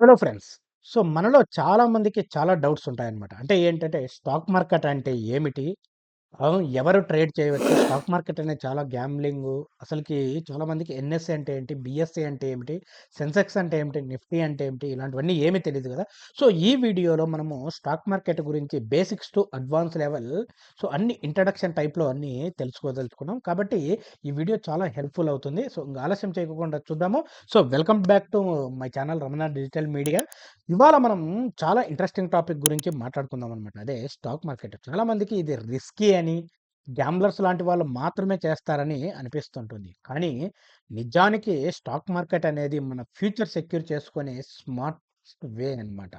Hello friends. So, మనలో చాలా మందికి చాలా డౌట్స్ ఉంటాయన్నమాట. అంటే ఏంటంటే స్టాక్ మార్కెట్ అంటే ఏమిటి? అవును. ఎవరు ట్రేడ్ చేయవచ్చు? స్టాక్ మార్కెట్ అనేది చాలా గ్యాంబ్లింగు. అసలకి చాలా మందికి ఎన్ఎస్‌సి అంటే ఏంటి? బిఎస్‌సి అంటే ఏమిటి? సెన్సెక్స్ అంటే ఏమిటి? నిఫ్టీ అంటే ఏమిటి? ఇలాంటివన్నీ ఏమీ తెలీదు గదా! సో, ఈ వీడియోలో మనము స్టాక్ మార్కెట్ గురించి basics to advance level so, అన్ని ఇంట్రడక్షన్ టైప్‌లో అన్నీ తెలుసుకోదలుచుకున్నాం. కాబట్టి ఈ వీడియో చాలా హెల్ప్‌ఫుల్ అవుతుంది. సో, ఇంక ఆలస్యం చేయకుండా చూద్దాము. So, welcome back to my channel Ramana digital media. ఇవాళ మనం చాలా ఇంట్రెస్టింగ్ టాపిక్ గురించి మాట్లాడుకుందాం అనమాట. అదే స్టాక్ మార్కెట్. చాలా మందికి ఇది రిస్కీ అని, గ్యాంబ్లర్స్ లాంటి వాళ్ళు మాత్రమే చేస్తారని అనిపిస్తుంటుంది. కానీ నిజానికి స్టాక్ మార్కెట్ అనేది మన ఫ్యూచర్ సెక్యూర్ చేసుకునే స్మార్ట్ వే అనమాట.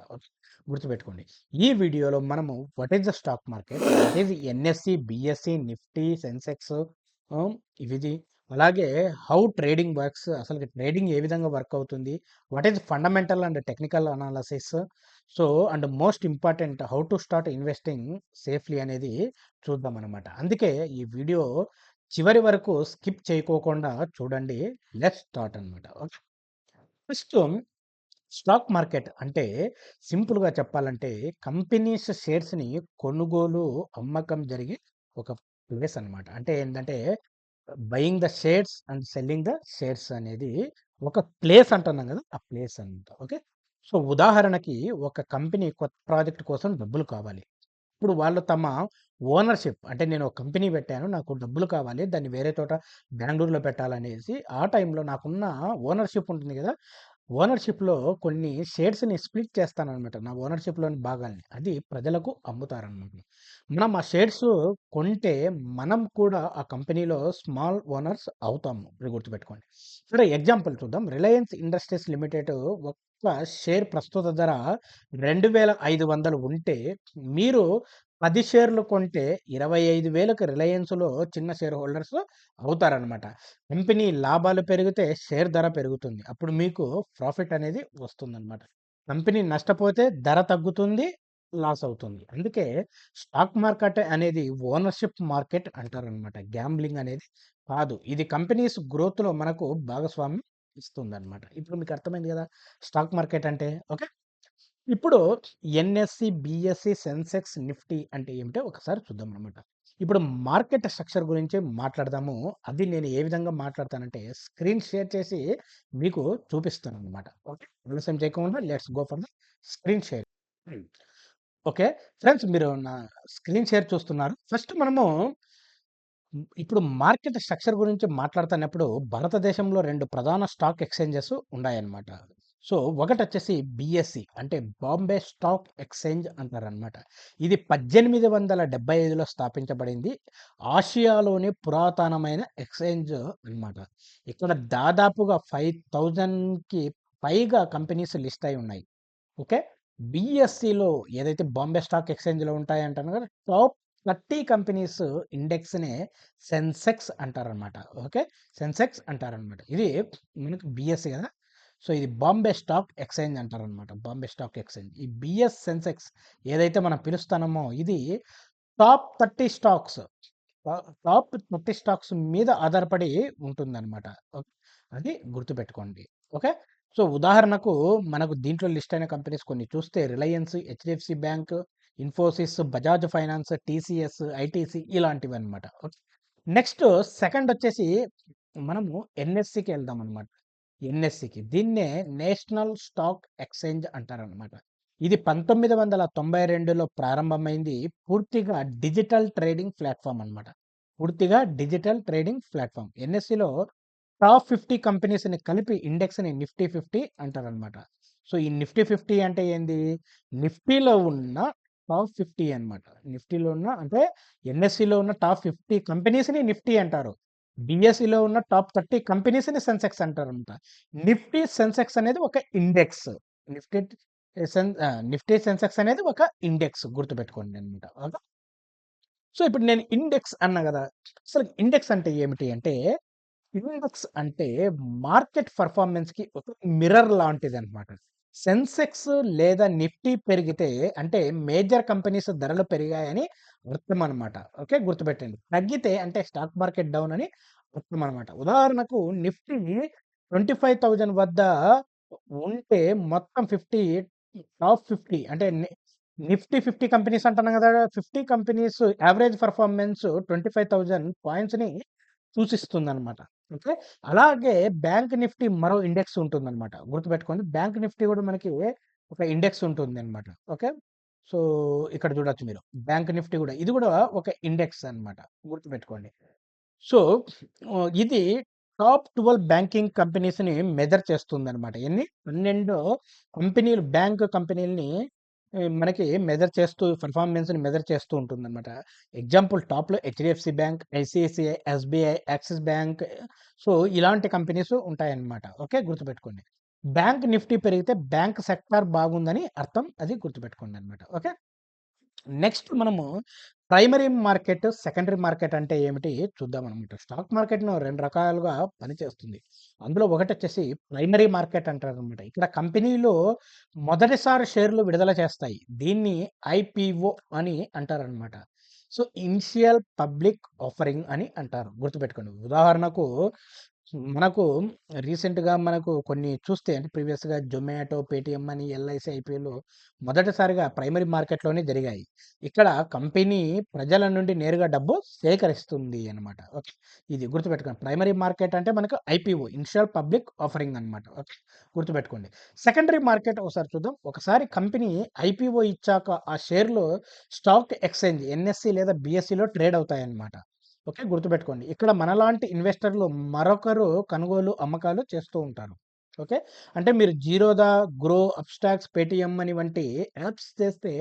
గుర్తుపెట్టుకోండి. ఈ వీడియోలో మనము what is the stock market? What NSC, BSC Nifty, Sensex ఇవి అలాగే హౌ ట్రేడింగ్ వర్క్స్ అసలు ట్రేడింగ్ ఏ విధంగా వర్క్ అవుతుంది? What is fundamental and technical analysis so, and most important how to start investing safely అనేది చూద్దాం అనమాట అందుకే ఈ వీడియో చివరి వరకు స్కిప్ చేయకోకుండా చూడండి. లెఫ్ట్ స్టార్ట్ అనమాట. ఓకే. ఫస్ట్ స్టాక్ మార్కెట్ అంటే సింపుల్‌గా చెప్పాలంటే కంపెనీస్ షేర్స్‌ని కొనుగోలు, అమ్మకం జరిగే ఒక ప్లేస్ అనమాట. అంటే ఏంటంటే buying the shares and selling the shares అనేది ఒక ప్లేస్ అంటున్నాం కదా ఆ ప్లేస్ అంట ఓకే. సో, ఉదాహరణకి ఒక కంపెనీ కొత్త ప్రాజెక్ట్ కోసం డబ్బులు కావాలి. ఇప్పుడు వాళ్ళు తమ ఓనర్‌షిప్ అంటే నేను ఒక కంపెనీ పెట్టాను. నాకు డబ్బులు కావాలి. దాన్ని వేరే చోట బెంగళూరులో పెట్టాలనేసి ఆ టైంలో నాకున్న ఓనర్‌షిప్ ఉంటుంది కదా ఓనర్‌షిప్‌లో కొన్ని షేర్స్‌ని స్ప్లిట్ చేస్తాననమాట. నా ఓనర్‌షిప్‌లోని భాగాల్ని. అది ప్రజలకు అమ్ముతారనమాట. మనం ఆ షేర్స్ కొంటే మనం కూడా ఆ కంపెనీలో స్మాల్ ఓనర్స్ అవుతాము. ఇది గుర్తుపెట్టుకోండి. ఇక్కడ ఎగ్జాంపుల్ చూద్దాం. రిలయన్స్ ఇండస్ట్రీస్ లిమిటెడ్ ఒక్క షేర్ ప్రస్తుత ధర 2500 ఉంటే మీరు పది షేర్లు కొంటే 25,000కి రిలయన్స్‌లో చిన్న షేర్ హోల్డర్స్ అవుతారనమాట. కంపెనీ లాభాలు పెరిగితే షేర్ ధర పెరుగుతుంది. అప్పుడు మీకు ప్రాఫిట్ అనేది వస్తుందనమాట. కంపెనీ నష్టపోతే ధర తగ్గుతుంది. లాస్ అవుతుంది. అందుకే స్టాక్ మార్కెట్ అనేది ఓనర్‌షిప్ మార్కెట్ అంటారనమాట. గ్యాంబ్లింగ్ అనేది కాదు. ఇది కంపెనీస్ గ్రోత్‌లో మనకు భాగస్వామ్యం ఇస్తుందనమాట. ఇప్పుడు మీకు అర్థమైంది కదా స్టాక్ మార్కెట్ అంటే ఓకే. ఇప్పుడు ఎన్ఎస్‌సి, బిఎస్సి సెన్సెక్స్, నిఫ్టీ అంటే ఏమిటో ఒకసారి చూద్దాం అనమాట. ఇప్పుడు మార్కెట్ స్ట్రక్చర్ గురించి మాట్లాడదాము. అది నేను ఏ విధంగా మాట్లాడతానంటే స్క్రీన్ షేర్ చేసి మీకు చూపిస్తాననమాట. ఓకే. ఆలస్యం చేయకుండా let's go for the screen share. Okay. Friends మీరు నా స్క్రీన్ షేర్ చూస్తున్నారు. ఫస్ట్ మనము ఇప్పుడు మార్కెట్ స్ట్రక్చర్ గురించి మాట్లాడుతున్నప్పుడు భారతదేశంలో రెండు ప్రధాన స్టాక్ ఎక్స్‌చేంజెస్ ఉన్నాయన్నమాట. సో, ఒకటొచ్చేసి బిఎస్సి అంటే బాంబే స్టాక్ ఎక్స్‌చేంజ్ అంటారనమాట. ఇది 1875లో స్థాపించబడింది. ఆసియాలోని పురాతనమైన ఎక్స్‌చేంజ్ అనమాట. ఇక్కడ దాదాపుగా 5000కి పైగా కంపెనీస్ లిస్ట్ అయి ఉన్నాయి. ఓకే. బిఎస్సిలో ఏదైతే బాంబే స్టాక్ ఎక్స్‌చేంజ్‌లో ఉంటాయంటాను కదా టాప్ 30 కంపెనీస్ ఇండెక్స్‌నే సెన్సెక్స్ అంటారనమాట. ఓకే. సెన్సెక్స్ అంటారనమాట. ఇది మనకు బిఎస్సి కదా సో, ఇది బాంబే స్టాక్ ఎక్స్‌చేంజ్ అంటారనమాట. Bombay stock exchange. ఈ బీఎస్ సెన్సెక్స్ ఏదైతే మనం పిలుస్తామో ఇది టాప్ 30 స్టాక్స్ టాప్ 30 స్టాక్స్ మీద ఆధారపడి ఉంటుందన్నమాట అది గుర్తుపెట్టుకోండి. ఓకే. సో, ఉదాహరణకు మనకు దీంట్లో లిస్ట్ అయిన కంపెనీస్ కొన్ని చూస్తే Reliance, HDFC bank, Infosys, Bajaj finance, TCS, ITC ఇలాంటివన్నమాట. Okay. Next second వచ్చేసి మనము ఎన్ఎస్‌సికి వెళ్దామనమాట. ఎన్ఎస్‌సికి. దీన్నే నేషనల్ స్టాక్ ఎక్స్‌చేంజ్ అంటారనమాట. ఇది 1992లో ప్రారంభమైంది. పూర్తిగా డిజిటల్ ట్రేడింగ్ ప్లాట్ఫామ్ అనమాట. పూర్తిగా డిజిటల్ ట్రేడింగ్ ప్లాట్ఫామ్ ఎన్ఎస్‌సిలో టాప్ 50 కంపెనీస్‌ని కలిపి ఇండెక్స్‌ని నిఫ్టీ 50 అంటారనమాట. సో, ఈ నిఫ్టీ 50 అంటే ఏంది? నిఫ్టీలో ఉన్న టాప్ 50 అనమాట. నిఫ్టీలో ఉన్న అంటే ఎన్ఎస్‌సిలో ఉన్న టాప్ 50 కంపెనీస్‌ని నిఫ్టీ అంటారు. బిఎస్సిలో ఉన్న టాప్ 30 కంపెనీస్‌ని సెన్సెక్స్ అంటారనమాట. నిఫ్టీ, సెన్సెక్స్ అనేది ఒక ఇండెక్స్. నిఫ్టీ నిఫ్టీ, సెన్సెక్స్ అనేది ఒక ఇండెక్స్ గుర్తుపెట్టుకోండి అనమాట. సో, ఇప్పుడు నేను ఇండెక్స్ అన్నా కదా అసలు ఇండెక్స్ అంటే ఏమిటి అంటే ఇండెక్స్ అంటే మార్కెట్ పెర్ఫార్మన్స్‌కి ఒక మిర్రర్ లాంటిది అనమాట సెన్సెక్స్ లేదా నిఫ్టీ పెరిగితే అంటే మేజర్ కంపెనీస్ ధరలు పెరిగాయని అర్థం అనమాట. ఓకే. గుర్తుపెట్టండి. తగ్గితే అంటే స్టాక్ మార్కెట్ డౌన్ అని అర్థం అనమాట. ఉదాహరణకు నిఫ్టీ 25,000 వద్ద ఉంటే మొత్తం 50 టాప్ 50 అంటే నిఫ్టీ 50 కంపెనీస్ అంటున్నాం కదా fifty companies average performance twenty five thousand పాయింట్స్‌ని సూచిస్తుంది అనమాట ఓకే. అలాగే బ్యాంక్ నిఫ్టీ మరో ఇండెక్స్ ఉంటుందనమాట. గుర్తుపెట్టుకోండి. బ్యాంక్ నిఫ్టీ కూడా మనకి ఒక ఇండెక్స్ ఉంటుంది అనమాట ఓకే. సో, ఇక్కడ చూడొచ్చు మీరు. బ్యాంక్ నిఫ్టీ కూడా ఇది కూడా ఒక ఇండెక్స్ అనమాట. గుర్తుపెట్టుకోండి. సో, ఇది టాప్ 12 బ్యాంకింగ్ కంపెనీస్‌ని మెజర్ చేస్తుందనమాట. ఎన్ని? 12 కంపెనీలు బ్యాంక్ కంపెనీలని మనకి మెజర్ చేస్తూ పర్ఫార్మెన్స్ని మెజర్ చేస్తూ ఉంటుందనమాట. ఎగ్జాంపుల్ టాప్‌లో HDFC bank, ICICI SBI, Axis bank so, ఇలాంటి కంపెనీస్ ఉంటాయన్నమాట. ఓకే. గుర్తుపెట్టుకోండి. బ్యాంక్ నిఫ్టీ పెరిగితే బ్యాంక్ సెక్టార్ బాగుందని అర్థం. అది గుర్తుపెట్టుకోండి అనమాట ఓకే. నెక్స్ట్ మనము ప్రైమరీ మార్కెట్, సెకండరీ మార్కెట్ అంటే ఏమిటి చూద్దాం అనమాట స్టాక్ మార్కెట్‌ను రెండు రకాలుగా పనిచేస్తుంది. అందులో ఒకటి వచ్చేసి ప్రైమరీ మార్కెట్ అంటారు అనమాట ఇక్కడ కంపెనీలు మొదటిసారి షేర్లు విడుదల చేస్తాయి. దీన్ని ఐపీఓ అని అంటారనమాట. సో, ఇనిషియల్ పబ్లిక్ ఆఫరింగ్ అని అంటారు. గుర్తుపెట్టుకోండి. ఉదాహరణకు మనకు రీసెంట్‌గా మనకు కొన్ని చూస్తే అంటే ప్రీవియస్‌గా జొమాటో, పేటీఎం అని, ఎల్ఐసి ఐపీఓలు మొదటిసారిగా ప్రైమరీ మార్కెట్‌లోనే జరిగాయి. ఇక్కడ కంపెనీ ప్రజల నుండి నేరుగా డబ్బు సేకరిస్తుంది అనమాట. ఓకే. ఇది గుర్తుపెట్టుకోండి. ప్రైమరీ మార్కెట్ అంటే మనకు ఐపీఓ ఇనిషియల్ పబ్లిక్ ఆఫరింగ్ అనమాట. ఓకే. గుర్తుపెట్టుకోండి. సెకండరీ మార్కెట్ ఒకసారి చూద్దాం. ఒకసారి కంపెనీ ఐపీఓ ఇచ్చాక ఆ షేర్లు స్టాక్ ఎక్స్‌చేంజ్ ఎన్ఎస్‌సి లేదా బీఎస్‌సిలో ట్రేడ్ అవుతాయన్నమాట. ఓకే. గుర్తుపెట్టుకోండి. ఇక్కడ మనలాంటి ఇన్వెస్టర్లు మరొకరు కొనుగోలు, అమ్మకాలు చేస్తూ ఉంటారు. ఓకే. అంటే మీరు జీరోదా, గ్రో, అప్‌స్టాక్స్, పేటీఎం అని వంటి యాప్స్ చేస్తే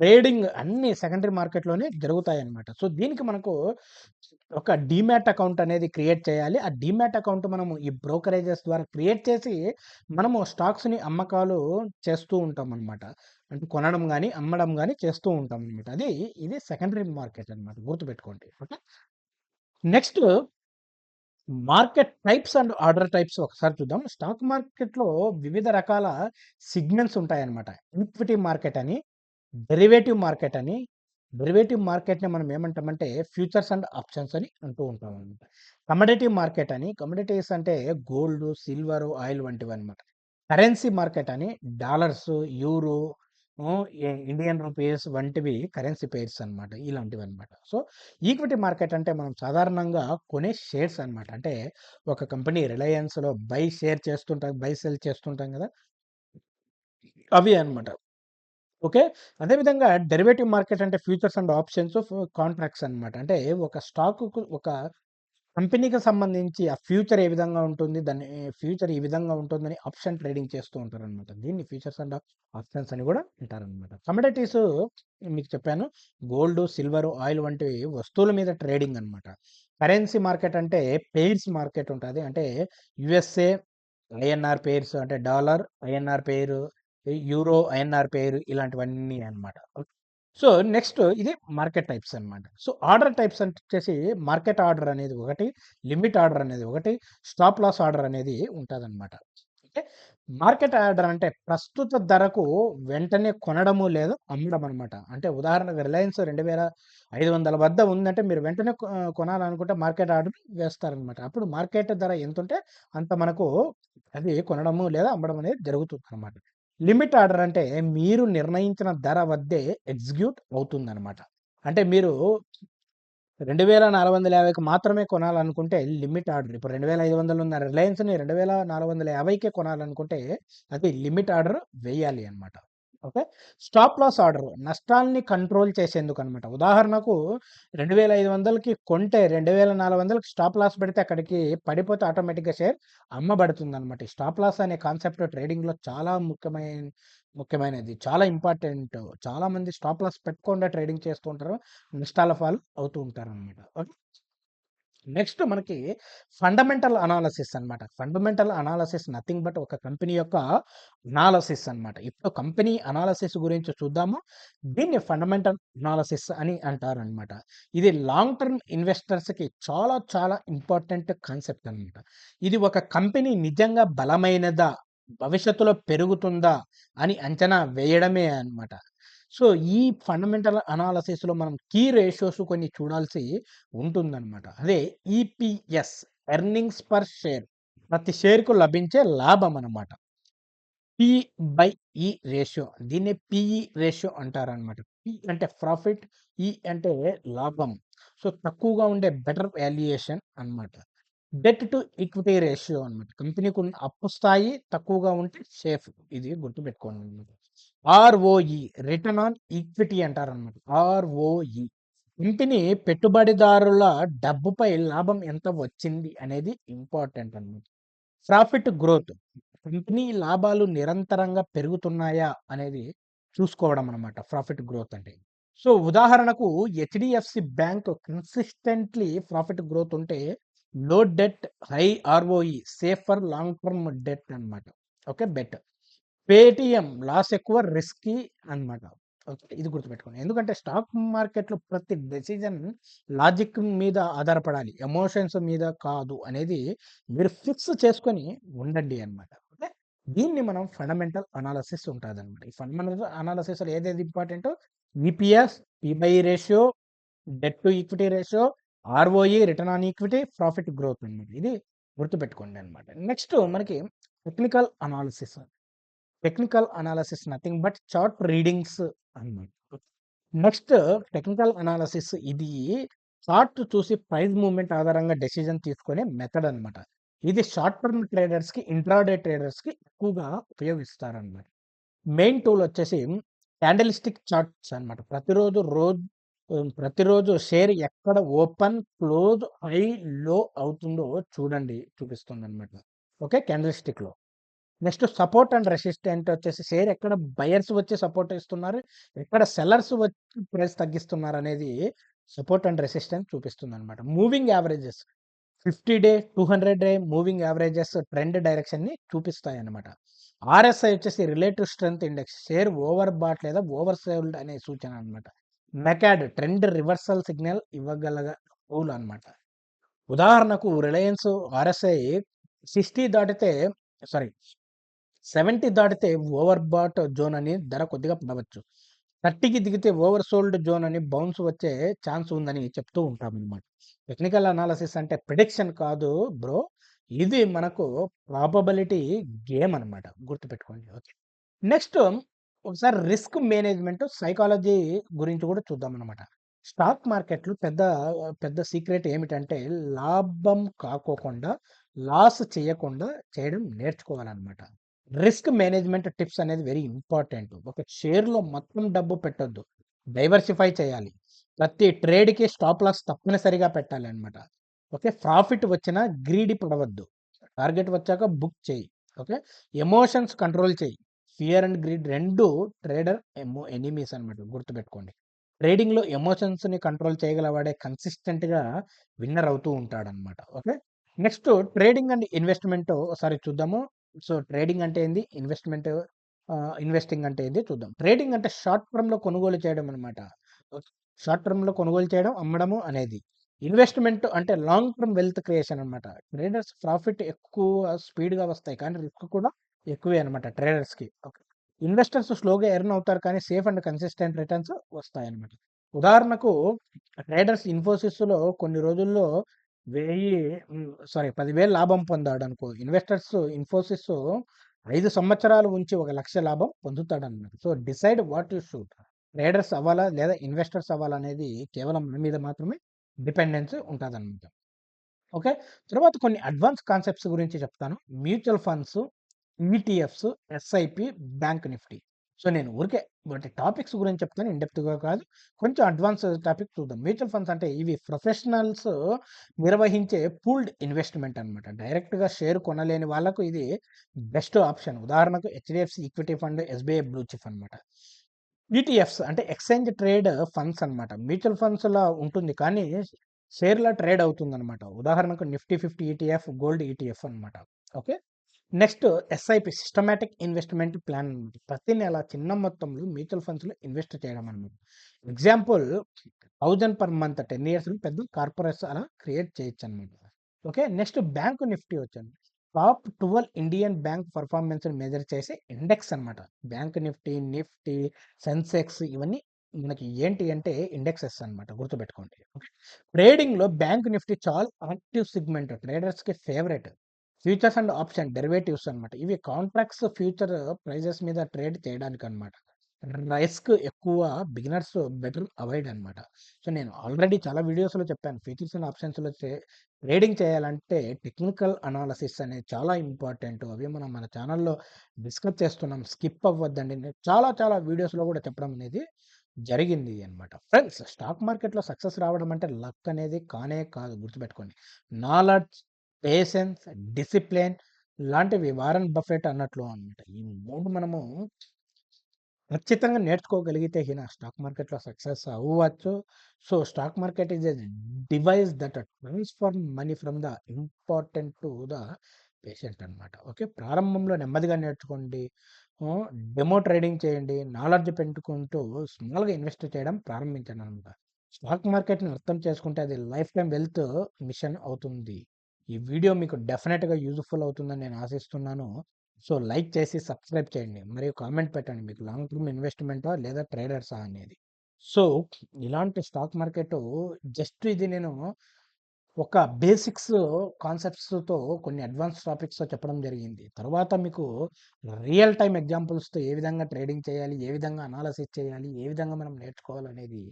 ట్రేడింగ్ అన్ని సెకండరీ మార్కెట్‌లోనే జరుగుతాయన్నమాట. సో, దీనికి మనకు ఒక డీమ్యాట్ అకౌంట్ అనేది క్రియేట్ చేయాలి. ఆ డీమ్యాట్ అకౌంట్ మనము ఈ బ్రోకరేజెస్ ద్వారా క్రియేట్ చేసి మనము స్టాక్స్‌ని అమ్మకాలు చేస్తూ ఉంటామనమాట. అంటే కొనడం కానీ అమ్మడం కానీ చేస్తూ ఉంటామనమాట. అది ఇది సెకండరీ మార్కెట్ అనమాట. గుర్తుపెట్టుకోండి. Okay. Next market types and order types ఒకసారి చూద్దాం. స్టాక్ మార్కెట్‌లో వివిధ రకాల సిగ్మెంట్స్ ఉంటాయన్నమాట. ఈక్విటీ మార్కెట్ అని, డెరివేటివ్ మార్కెట్ అని, డెరివేటివ్ మార్కెట్‌ని మనం ఏమంటామంటే ఫ్యూచర్స్ అండ్ ఆప్షన్స్ అని అంటూ ఉంటామన్నమాట. కమోడిటీ మార్కెట్ అని, కమోడిటీస్ అంటే గోల్డ్, సిల్వర్, ఆయిల్ వంటివి అనమాట కరెన్సీ మార్కెట్ అని డాలర్స్, యూరో, ఇండియన్ రూపీస్ వంటివి కరెన్సీ పేర్స్ అనమాట. ఇలాంటివన్నమాట. సో, ఈక్విటీ మార్కెట్ అంటే మనం సాధారణంగా కొనే షేర్స్ అనమాట. అంటే ఒక కంపెనీ రిలయన్స్‌లో బై షేర్ చేస్తుంటాం, బై సెల్ చేస్తుంటాం కదా అవి అనమాట ఓకే. అదే విధంగా డెరివేటివ్ మార్కెట్ అంటే ఫ్యూచర్స్ అండ్ ఆప్షన్స్ కాంట్రాక్ట్స్ అన్నమాట. అంటే ఒక స్టాకుకు ఒక కంపెనీకి సంబంధించి ఆ ఫ్యూచర్ ఏ విధంగా ఉంటుంది, దాని ఫ్యూచర్ ఈ విధంగా ఉంటుందని ఆప్షన్ ట్రేడింగ్ చేస్తూ ఉంటారనమాట. దీన్ని ఫ్యూచర్స్ అండ్ ఆప్షన్స్ అని కూడా అంటారనమాట. కమోడిటీస్ మీకు చెప్పాను. గోల్డ్, సిల్వర్, ఆయిల్ వంటి వస్తువుల మీద ట్రేడింగ్ అనమాట. కరెన్సీ మార్కెట్ అంటే పెయిర్స్ మార్కెట్ ఉంటుంది అంటే యూఎస్ఏ ఐఎన్ఆర్ పెయిర్స్ అంటే dollar, INR pair euro, INR pair ఇలాంటివన్నీ అన్నమాట. సో, నెక్స్ట్ ఇది మార్కెట్ టైప్స్ అనమాట సో, ఆర్డర్ టైప్స్ వచ్చేసి మార్కెట్ ఆర్డర్ అనేది ఒకటి, లిమిట్ ఆర్డర్ అనేది ఒకటి, స్టాప్ లాస్ ఆర్డర్ అనేది ఉంటదన్నమాట. ఓకే. మార్కెట్ ఆర్డర్ అంటే ప్రస్తుత ధరకు వెంటనే కొనడము లేదా అమ్మడం అనమాట. అంటే ఉదాహరణకు రిలయన్స్ 2500 వద్ద ఉందంటే మీరు వెంటనే కొ కొనాలనుకుంటే మార్కెట్ ఆర్డర్ వేస్తారనమాట. అప్పుడు మార్కెట్ ధర ఎంత ఉంటే అంత మనకు అది కొనడము లేదా అమ్మడం అనేది జరుగుతుంది అనమాట లిమిట్ ఆర్డర్ అంటే మీరు నిర్ణయించిన ధర వద్దే ఎగ్జిక్యూట్ అవుతుందనమాట. అంటే మీరు 2450కి మాత్రమే కొనాలనుకుంటే లిమిట్ ఆర్డర్. ఇప్పుడు 2500 ఉన్న రిలయన్స్‌ని 2450కే కొనాలనుకుంటే అది లిమిట్ ఆర్డర్ వేయాలి అనమాట ఓకే. స్టాప్ లాస్ ఆర్డర్ నష్టాల్ని కంట్రోల్ చేసేందుకు అనమాట ఉదాహరణకు 2500కి కొంటే 2400కి స్టాప్ లాస్ పెడితే అక్కడికి పడిపోతే ఆటోమేటిక్‌గా షేర్ అమ్మబడుతుందనమాట. ఈ స్టాప్ లాస్ అనే కాన్సెప్ట్ ట్రేడింగ్‌లో చాలా ముఖ్యమైన ముఖ్యమైనది. చాలా ఇంపార్టెంట్. చాలామంది స్టాప్ లాస్ పెట్టకుండా ట్రేడింగ్ చేస్తూ ఉంటారు. నష్టాల ఫాల్ అవుతూ ఉంటారు అనమాట ఓకే. నెక్స్ట్ మనకి ఫండమెంటల్ అనాలసిస్ అన్నమాట. ఫండమెంటల్ అనాలసిస్ నథింగ్ బట్ ఒక కంపెనీ యొక్క అనాలసిస్ అనమాట ఇప్పుడు కంపెనీ అనాలసిస్ గురించి చూద్దాము. దీన్ని ఫండమెంటల్ అనాలసిస్ అని అంటారు అనమాట ఇది లాంగ్ టర్మ్ ఇన్వెస్టర్స్‌కి చాలా చాలా ఇంపార్టెంట్ కాన్సెప్ట్ అనమాట ఇది ఒక కంపెనీ నిజంగా బలమైనదా? భవిష్యత్తులో పెరుగుతుందా? అని అంచనా వేయడమే అనమాట సో, ఈ ఫండమెంటల్ అనాలసిస్లో మనం కీ రేషియోస్ కొన్ని చూడాల్సి ఉంటుందన్నమాట. అదే ఈపీఎస్ ఎర్నింగ్స్ పర్ షేర్ ప్రతి షేర్‌కు లభించే లాభం అన్నమాట. పి బై ఈ రేషియో దీన్ని పిఈ రేషియో అంటారనమాట. పి అంటే ప్రాఫిట్, ఈ అంటే లాభం. సో, తక్కువగా ఉండే బెటర్ వాల్యుయేషన్ అన్నమాట. డెట్ టు ఈక్విటీ రేషియో అన్నమాట. కంపెనీకున్న అప్పు స్థాయి తక్కువగా ఉంటే సేఫ్. ఇది గుర్తుపెట్టుకోండన్నమాట. ఆర్ఓఈ రిటర్న్ ఆన్ ఈక్విటీ అంటారన్నమాట. ఆర్ఓఈ ఇంటిని పెట్టుబడిదారుల డబ్బుపై లాభం ఎంత వచ్చింది అనేది ఇంపార్టెంట్ అన్నమాట. ప్రాఫిట్ గ్రోత్ కంపెనీ లాభాలు నిరంతరంగా పెరుగుతున్నాయా అనేది చూసుకోవడం అనమాట ప్రాఫిట్ గ్రోత్ అంటే. సో, ఉదాహరణకు HDFC bank consistently profit growth ఉంటే low debt, high ROE safe for long term debt అన్నమాట. ఓకే. బెట్. పేటీఎం లాస్ ఎక్కువ రిస్కీ అన్నమాట. ఓకే. ఇది గుర్తుపెట్టుకోండి. ఎందుకంటే స్టాక్ మార్కెట్‌లో ప్రతి డెసిజన్ లాజిక్ మీద ఆధారపడాలి. ఎమోషన్స్ మీద కాదు అనేది మీరు ఫిక్స్ చేసుకొని ఉండండి అన్నమాట. ఓకే. దీన్ని మనం ఫండమెంటల్ అనాలిసిస్ అనమాట ఈ ఫండమెంటల్ అనాలసిస్లో ఏదేది ఇంపార్టెంటో EPS, P by ratio, debt to equity ratio, ROE return on equity, profit growth అన్నమాట. ఇది గుర్తుపెట్టుకోండి అన్నమాట. నెక్స్ట్ మనకి technical analysis. Technical analysis nothing but chart readings అన్నమాట. నెక్స్ట్ టెక్నికల్ అనాలిసిస్ ఇది చార్ట్ చూసి ప్రైస్ మూవ్‌మెంట్ ఆధారంగా డెసిషన్ తీసుకునే మెథడ్ అనమాట ఇది షార్ట్ టర్మ్ ట్రేడర్స్‌కి, ఇంట్రాడే ట్రేడర్స్‌కి ఎక్కువగా ఉపయోగిస్తారనమాట మెయిన్ టూల్ వచ్చేసి క్యాండలిస్టిక్ చార్ట్స్ అన్నమాట. ప్రతిరోజు రోజు ప్రతిరోజు షేర్ ఎక్కడ ఓపెన్, క్లోజ్, హై, లో అవుతుందో చూడండి చూపిస్తుంది అనమాట ఓకే. క్యాండలిస్టిక్లో నెక్స్ట్ సపోర్ట్ అండ్ రెసిస్టెంట్ వచ్చేసి షేర్ ఎక్కడ బయర్స్ వచ్చి సపోర్ట్ ఇస్తున్నారు, ఎక్కడ సెల్లర్స్ వచ్చి ప్రైస్ తగ్గిస్తున్నారు అనేది support and resistance చూపిస్తుందన్నమాట. Moving averages 50 day, 200 day moving averages trend డైరెక్షన్‌ని చూపిస్తాయి అనమాట ఆర్ఎస్ఐ వచ్చేసి relative strength index share over bought లేదా ఓవర్ సేల్డ్ అనే సూచన అన్నమాట. మెకాడ్ ట్రెండ్ రివర్సల్ సిగ్నల్ ఇవ్వగల రూల్ అనమాట ఉదాహరణకు రిలయన్స్ ఆర్ఎస్ఐ 60 దాటితే సారీ 70 దాటితే ఓవర్ బాట్ జోన్ అని ధర కొద్దిగా పడవచ్చు. 30కి దిగితే ఓవర్ సోల్డ్ జోన్ అని బౌన్స్ వచ్చే ఛాన్స్ ఉందని చెప్తూ ఉంటామన్నమాట. టెక్నికల్ అనాలసిస్ అంటే ప్రిడిక్షన్ కాదు బ్రో. ఇది మనకు ప్రాబబిలిటీ గేమ్ అన్నమాట. గుర్తుపెట్టుకోండి. ఓకే. నెక్స్ట్ ఒకసారి రిస్క్ మేనేజ్‌మెంట్ సైకాలజీ గురించి కూడా చూద్దామన్నమాట. స్టాక్ మార్కెట్‌లో పెద్ద పెద్ద సీక్రెట్ ఏమిటంటే లాభం కాకోకుండా, లాస్ చేయకుండా చేయడం నేర్చుకోవాలన్నమాట. రిస్క్ మేనేజ్‌మెంట్ టిప్స్ అనేది వెరీ ఇంపార్టెంట్. ఒక షేర్‌లో మొత్తం డబ్బు పెట్టొద్దు. డైవర్సిఫై చేయాలి. ప్రతి ట్రేడ్‌కి స్టాప్ లాస్ తప్పనిసరిగా పెట్టాలన్నమాట. ఓకే. ప్రాఫిట్ వచ్చినా గ్రీడి పడవద్దు. టార్గెట్ వచ్చాక బుక్ చేయి ఓకే. ఎమోషన్స్ కంట్రోల్ చెయ్యి. ఫియర్ అండ్ గ్రీడ్ రెండు ట్రేడర్ ఎమో ఎనిమీస్ అన్నమాట. గుర్తుపెట్టుకోండి. ట్రేడింగ్‌లో ఎమోషన్స్‌ని కంట్రోల్ చేయగలవాడే కన్సిస్టెంట్‌గా విన్నర్ అవుతూ ఉంటాడనమాట okay. Next trading and investment ఒకసారి చూద్దాము. సో, ట్రేడింగ్ అంటే ఏంది? ఇన్వెస్ట్‌మెంట్ ఇన్వెస్టింగ్ అంటే ఏంది చూద్దాం. ట్రేడింగ్ అంటే షార్ట్ టర్మ్‌లో కొనుగోలు చేయడం అనమాట షార్ట్ టర్మ్‌లో కొనుగోలు చేయడం, అమ్మడము అనేది. ఇన్వెస్ట్‌మెంట్ అంటే లాంగ్ టర్మ్ వెల్త్ క్రియేషన్ అనమాట ట్రేడర్స్ ప్రాఫిట్ ఎక్కువ స్పీడ్‌గా వస్తాయి. కానీ రిస్క్ కూడా ఎక్కువే అనమాట ట్రేడర్స్‌కి. ఓకే. ఇన్వెస్టర్స్ స్లోగా ఎర్న్ అవుతారు కానీ సేఫ్ అండ్ కన్సిస్టెంట్ రిటర్న్స్ వస్తాయి అనమాట ఉదాహరణకు ట్రేడర్స్ ఇన్ఫోసిస్‌లో కొన్ని రోజుల్లో వెయ్యి సారీ పదివేలు లాభం పొందాడు అనుకో ఇన్వెస్టర్స్ ఇన్ఫోసిస్ ఐదు సంవత్సరాలు ఉంచి ఒక లక్ష లాభం పొందుతాడన్నమాట. So, decide what you shoot traders అవ్వాలా? లేదా ఇన్వెస్టర్స్ అవ్వాలా? అనేది కేవలం మన మీద మాత్రమే డిపెండెన్స్ ఉంటదన్నమాట. ఓకే. తర్వాత కొన్ని అడ్వాన్స్ కాన్సెప్ట్స్ గురించి చెప్తాను. Mutual funds, ETFs, SIP, bank Nifty. So, నేను ఊరికే వాటి టాపిక్స్ గురించి చెప్తాను. ఇన్ కాదు. కొంచెం అడ్వాన్స్ టాపిక్ చూద్దాం. మ్యూచువల్ ఫండ్స్ అంటే ఇవి ప్రొఫెషనల్స్ నిర్వహించే పూల్డ్ ఇన్వెస్ట్‌మెంట్ అన్నమాట. డైరెక్ట్‌గా షేర్ కొనలేని వాళ్ళకు ఇది బెస్ట్ ఆప్షన్. ఉదాహరణకు HDFC equity fund, SBI blue chip అనమాట ఈటీఎఫ్స్ అంటే ఎక్స్‌చేంజ్ ట్రేడ్ ఫండ్స్ అన్నమాట. మ్యూచువల్ ఫండ్స్లో ఉంటుంది. కానీ షేర్‌లా ట్రేడ్ అవుతుందన్నమాట. ఉదాహరణకు నిఫ్టీ 50 ఈటీఎఫ్, గోల్డ్ ఈటీఎఫ్ అనమాట okay. Next SIP systematic investment plan అనమాట ప్రతి నెల చిన్న మొత్తంలో మ్యూచువల్ ఫండ్స్‌లో ఇన్వెస్ట్ చేయడం అనమాట ఎగ్జాంపుల్ థౌజండ్ పర్ మంత్ 10 ఇయర్స్‌లో పెద్ద కార్పొరేట్స్ అలా క్రియేట్ చేయొచ్చు అనమాట ఓకే. నెక్స్ట్ బ్యాంక్ నిఫ్టీ వచ్చండి. టాప్ 12 ఇండియన్ బ్యాంక్ పెర్ఫార్మన్స్‌ని మెజర్ చేసే ఇండెక్స్ అనమాట బ్యాంక్ నిఫ్టీ, నిఫ్టీ, సెన్సెక్స్ ఇవన్నీ మనకి ఏంటి అంటే ఇండెక్సెస్ అనమాట గుర్తుపెట్టుకోండి. ఓకే. ట్రేడింగ్‌లో బ్యాంక్ నిఫ్టీ చాలా active segment. ట్రేడర్స్‌కి favourite. Futures and option derivatives అనమాట. ఇవి కాంట్రాక్ట్స్ ఫ్యూచర్ ప్రైజెస్ మీద ట్రేడ్ చేయడానికనమాట. రిస్క్ ఎక్కువ బిగినర్స్ బెటర్ అవాయిడ్ అనమాట. సో, నేను ఆల్రెడీ చాలా వీడియోస్‌లో చెప్పాను. ఫ్యూచర్స్ అండ్ ఆప్షన్స్‌లో ట్రేడింగ్ చేయాలంటే టెక్నికల్ అనాలసిస్ అనేది చాలా ఇంపార్టెంట్. అవి మనం మన ఛానల్లో డిస్కస్ చేస్తున్నాం. స్కిప్ అవ్వద్దండి. నేను చాలా చాలా వీడియోస్‌లో కూడా చెప్పడం అనేది జరిగింది అనమాట. ఫ్రెండ్స్ స్టాక్ మార్కెట్‌లో సక్సెస్ రావడం అంటే లక్ అనేది కానే కాదు గుర్తుపెట్టుకోండి. నాలెడ్జ్, పేషెన్స్, డిసిప్లిన్ లాంటివి వారన్ బఫెట్ అన్నట్లు అనమాట. ఈ 3 మనము ఖచ్చితంగా నేర్చుకోగలిగితే గిన స్టాక్ మార్కెట్‌లో సక్సెస్ అవ్వచ్చు. So, stock market is a device that transform money from the important to the patient అనమాట. ఓకే. ప్రారంభంలో నెమ్మదిగా నేర్చుకోండి. ఆహ్, డెమో ట్రేడింగ్ చేయండి. నాలెడ్జ్ పెంచుకుంటూ స్మాల్‌గా ఇన్వెస్ట్ చేయడం ప్రారంభించండనమాట. స్టాక్ మార్కెట్‌ని అర్థం చేసుకుంటే అది లైఫ్ టైమ్ వెల్త్ మిషన్ అవుతుంది. ఈ వీడియో మీకు డెఫినెట్గా యూజ్‌ఫుల్ అవుతుందని నేను ఆశిస్తున్నాను. సో, లైక్ చేసి సబ్స్క్రైబ్ చేయండి. మరియు కామెంట్ పెట్టండి. మీకు లాంగ్ టర్మ్ ఇన్వెస్ట్‌మెంటా లేదా ట్రేడర్సా అనేది. సో, ఇలాంటి స్టాక్ మార్కెట్ జస్ట్ ఇది నేను ఒక బేసిక్స్ కాన్సెప్ట్స్‌తో కొన్ని అడ్వాన్స్ టాపిక్స్‌తో చెప్పడం జరిగింది. తర్వాత మీకు రియల్ టైమ్ ఎగ్జాంపుల్స్‌తో ఏ విధంగా ట్రేడింగ్ చేయాలి, ఏ విధంగా అనాలసిస్ చేయాలి, ఏ విధంగా మనం నేర్చుకోవాలనేది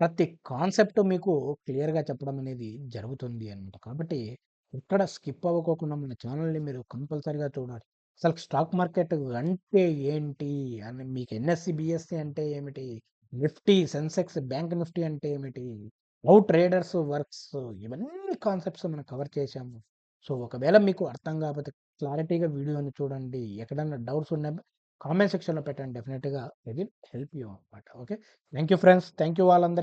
ప్రతి కాన్సెప్ట్ మీకు క్లియర్‌గా చెప్పడం అనేది జరుగుతుంది అనమాట. కాబట్టి ఎక్కడ స్కిప్ అవ్వకోకుండా మన ఛానల్ని మీరు కంపల్సరీగా చూడాలి. అసలు స్టాక్ మార్కెట్ అంటే ఏంటి? అని మీకు ఎన్ఎస్‌సి, బిఎస్సి అంటే ఏమిటి? నిఫ్టీ, సెన్సెక్స్, బ్యాంక్ నిఫ్టీ అంటే ఏమిటి? హౌ ట్రేడర్స్ వర్క్స్ ఇవన్నీ కాన్సెప్ట్స్ మనం కవర్ చేశాము. సో, ఒకవేళ మీకు అర్థం కాకపోతే క్లారిటీగా వీడియోని చూడండి. ఎక్కడన్నా డౌట్స్ ఉన్న కామెంట్ సెక్షన్‌లో పెట్టండి. డెఫినెట్గా ఇది విల్ హెల్ప్ యూ అనమాట. Okay. Thank you friends. Thank you వాళ్ళందరికీ